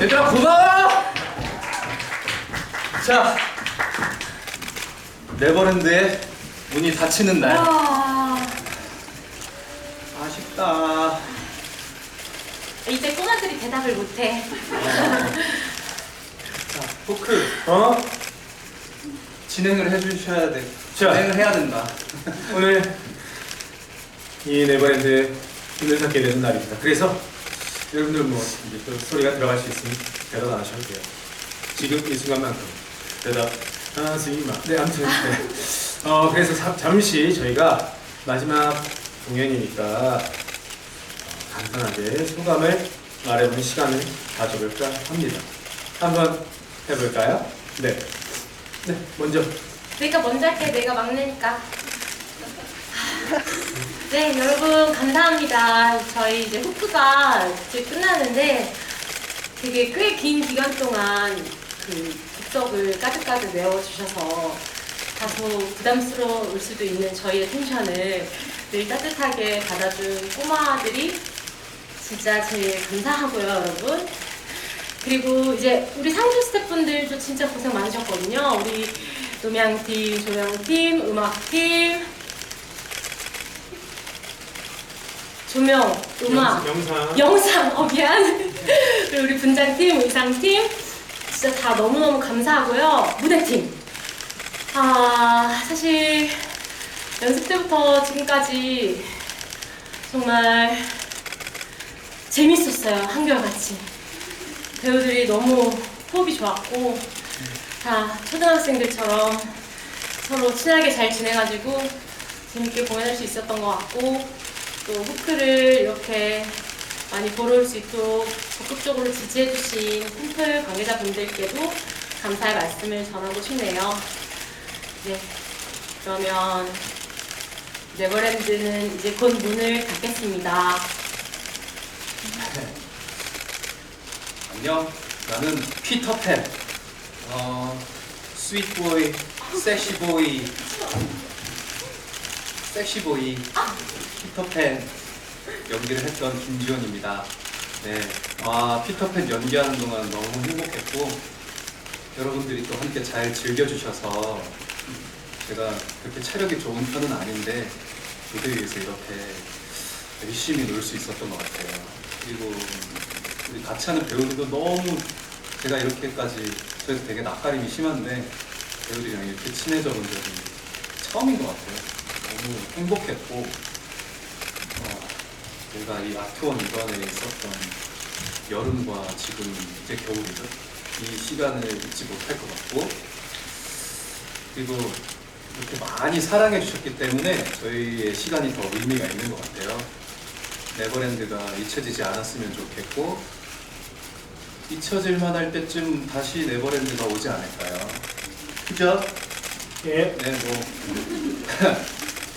얘들아 고마워! 자 네버랜드의 문이 닫히는 날 와, 아쉽다 이제 꼬마들이 대답을 못해. 자 포크 어? 진행을 해주셔야 돼 자. 진행을 해야 된다 오늘 이 네버랜드 문을 닫게 되는 날입니다. 그래서 여러분들 뭐 이제 또 소리가 들어갈 수 있으니 대답 안 하셔도 돼요. 지금 이 순간만큼 대답 하지 마. 네, 아무튼 네. 어 그래서 사- 잠시 저희가 마지막 공연이니까 어, 간단하게 소감을 말해보는 시간을 가져볼까 합니다. 한번 해볼까요? 네. 네, 먼저 내가 먼저 할게. 내가 막내니까. 네, 여러분 감사합니다. 저희 이제 후크가 이제 끝나는데 되게 꽤 긴 기간 동안 그 객석을 가득가득 메워주셔서 다소 부담스러울 수도 있는 저희의 텐션을 늘 따뜻하게 받아준 꼬마들이 진짜 제일 감사하고요, 여러분. 그리고 이제 우리 상주 스태프분들도 진짜 고생 많으셨거든요. 우리 노명팀, 조명팀, 음악팀, 조명, 음악, 영상 영상, 어 미안. 그리고 우리 분장팀, 의상팀 진짜 다 너무너무 감사하고요. 무대팀. 아 사실 연습 때부터 지금까지 정말 재밌었어요. 한결같이. 배우들이 너무 호흡이 좋았고 다 초등학생들처럼 서로 친하게 잘 지내가지고 재밌게 공연할 수 있었던 것 같고 또 후크를 이렇게 많이 보러 올수 있도록 적극적으로 지지해주신 템플 관계자분들께도 감사의 말씀을 전하고 싶네요. 네, 그러면 네버랜드는 이제 곧 문을 닫겠습니다. 안녕 나는 피터팬 어 스윗보이 섹시보이 섹시보이 피터팬 연기를 했던 김지원입니다 네, 아 피터팬 연기하는 동안 너무 행복했고 여러분들이 또 함께 잘 즐겨주셔서 제가 그렇게 체력이 좋은 편은 아닌데 무대 위에서 이렇게 열심히 놀 수 있었던 것 같아요. 그리고 우리 같이 하는 배우들도 너무 제가 이렇게까지 저희도 되게 낯가림이 심한데 배우들이랑 이렇게 친해져 본 적이 처음인 것 같아요. 너무 행복했고 어, 제가 이 아트원 이번에 있었던 여름과 지금 이제 겨울이죠. 이 시간을 잊지 못할 것 같고 그리고 이렇게 많이 사랑해 주셨기 때문에 저희의 시간이 더 의미가 있는 것 같아요. 네버랜드가 잊혀지지 않았으면 좋겠고 잊혀질만 할 때쯤 다시 네버랜드가 오지 않을까요? 그죠? 예. 네, 뭐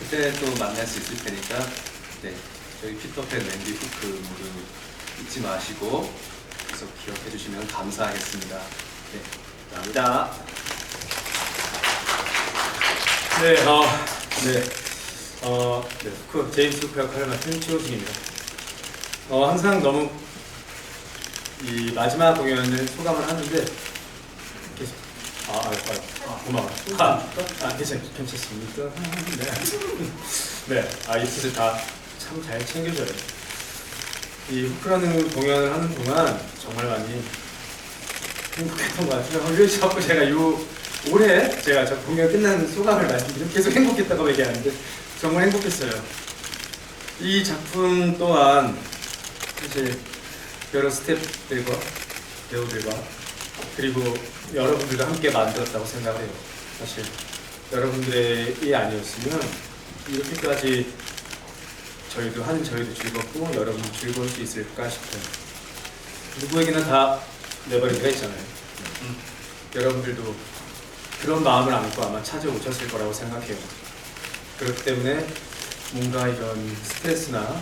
그때 또 만날 수 있을 테니까 네, 저희 피터팬 랜디 후크 모두 잊지 마시고 계속 기억해 주시면 감사하겠습니다. 네, 감사합니다. 네, 어, 네, 어, 네, 그 제임스 후크 역할을 맡은 최호식입니다. 어, 항상 너무 이 마지막 공연을 소감을 하는데 계속 아, 아, 아, 아 고마워. 아, 아, 괜찮, 괜찮습니까? 네, 네, 아, 이 뜻을 다 참 잘 챙겨줘요. 이 후크라는 공연을 하는 동안 정말 많이 행복했던 것 같아요. 왜 자꾸 제가 요 올해 제가 저 공연 끝나는 소감을 말씀드리면 계속 행복했다고 얘기하는데 정말 행복했어요. 이 작품 또한 사실 여러 스태프들과 배우들과 그리고 여러분들과 함께 만들었다고 생각을 해요. 사실 여러분들의 이 아니었으면 이렇게까지 저희도 하는 저희도 즐겁고 여러분도 즐거울 수 있을까 싶어요. 누구에게나 다 네버랜드가 있잖아요. 음. 여러분들도 그런 마음을 안고 아마 찾아오셨을 거라고 생각해요. 그렇기 때문에 뭔가 이런 스트레스나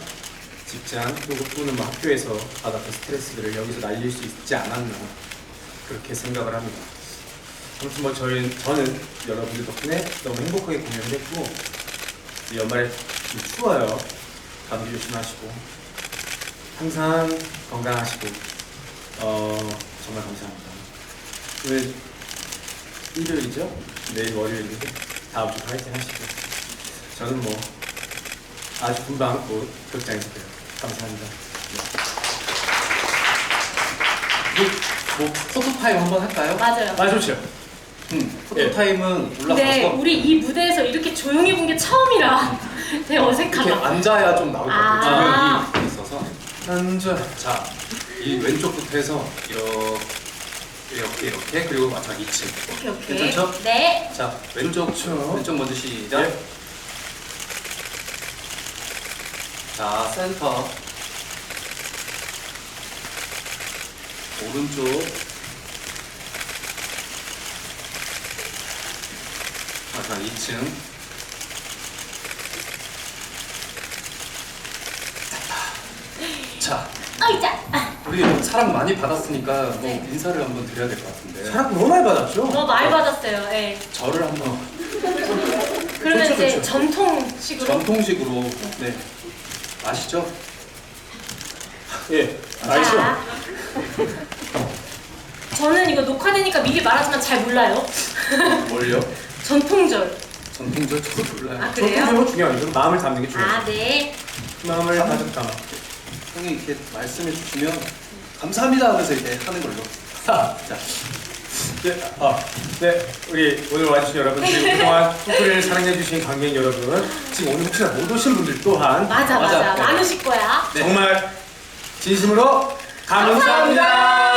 직장 또는 뭐 학교에서 받았던 스트레스들을 여기서 날릴 수 있지 않았나 그렇게 생각을 합니다. 아무튼 뭐 저희 저는 여러분들 덕분에 너무 행복하게 공연을 했고 이 연말에 좀 추워요. 감기 조심하시고 항상 건강하시고 어 정말 감사합니다. 오늘 일요일이죠? 내일 월요일인데 다음 주 파이팅 하시고 저는 뭐 아주 금방 곧 극장에서 봬요. 감사합니다. 뭐 포토 타임 한번 할까요? 맞아요. 아 좋죠. 음, 포토타임은 올라가서 네, 우리 이 무대에서 이렇게 조용히 본 게 처음이라 되게 이렇게 어색하다. 앉아야 좀 나올 것 같아요. 아. 조명이 있어서. 앉아. 자, 이 왼쪽부터 해서 이렇게 이렇게 이렇게 그리고 마지막 2층. 오케이, 오케이. 괜찮죠? 네. 자, 왼쪽 그렇죠. 왼쪽 먼저 시작. 예. 자, 센터. 오른쪽. 마지막 2층. 자, 어이자. 아, 우리 사랑 많이 받았으니까 뭐 네. 인사를 한번 드려야 될 것 같은데. 사랑 너무 많이 받았죠? 너 많이 받았어요. 예. 저를 한번 그러면 좋죠, 이제 좋죠. 전통식으로. 전통식으로 네 아시죠? 예. 알죠? 자. 저는 이거 녹화되니까 미리 말하지만 잘 몰라요. 뭘요? 전통절. 전통적 저도 몰라요. 아, 그래요? 중요한 건 마음을 담는 게 중요해요. 아, 네. 마음을 가득 담아. 형이 이렇게 말씀해 주시면 감사합니다 하면서 이렇게 하는 걸로. 자, 네, 아, 네, 우리 오늘 와주신 여러분, 그리고 그동안 토크를 사랑해주신 관객 여러분, 지금 오늘 혹시나 못 오신 분들 또한 맞아, 맞아. 맞아. 많으실 거야. 네. 정말 진심으로 감사합니다.